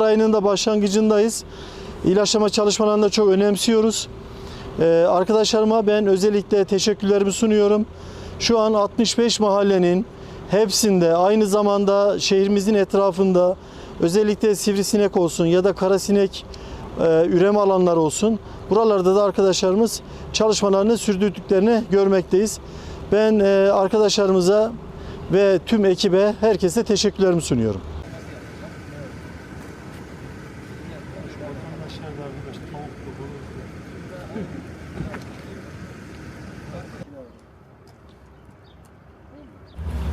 ayının da başlangıcındayız. İlaçlama çalışmalarını da çok önemsiyoruz. Ee, arkadaşlarıma ben özellikle teşekkürlerimi sunuyorum. Şu an 65 mahallenin hepsinde aynı zamanda şehrimizin etrafında özellikle sivrisinek olsun ya da karasinek e, üreme alanları olsun. Buralarda da arkadaşlarımız çalışmalarını sürdürdüklerini görmekteyiz. Ben e, arkadaşlarımıza ve tüm ekibe herkese teşekkürlerimi sunuyorum.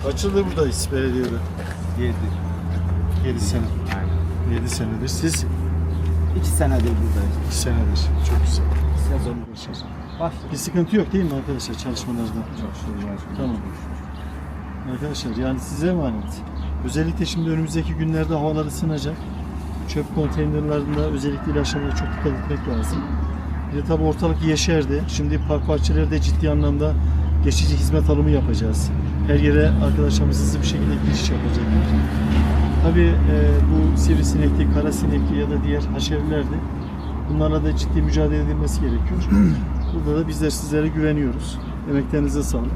Kaç yıldır buradayız belediyede? 7. 7 sene. Aynen. 7 senedir. Siz 2 senedir buradayız. 2 senedir. Çok güzel. Sezon başladı. Bir sıkıntı yok değil mi arkadaşlar çalışmalarda? Çok şükür var. Tamam. Arkadaşlar yani size emanet. Özellikle şimdi önümüzdeki günlerde havalar ısınacak. Çöp konteynerlarında özellikle ilaçlamaya çok dikkat etmek lazım. Bir de tabii ortalık yeşerdi. Şimdi park bahçelerde ciddi anlamda geçici hizmet alımı yapacağız. Her yere arkadaşlarımız hızlı bir şekilde giriş yapacaklar. Tabii e, bu sivrisinekli, kara sinekli ya da diğer haşerilerdi. Bunlarla da ciddi mücadele edilmesi gerekiyor. Burada da bizler sizlere güveniyoruz. Emeklerinize sağlık.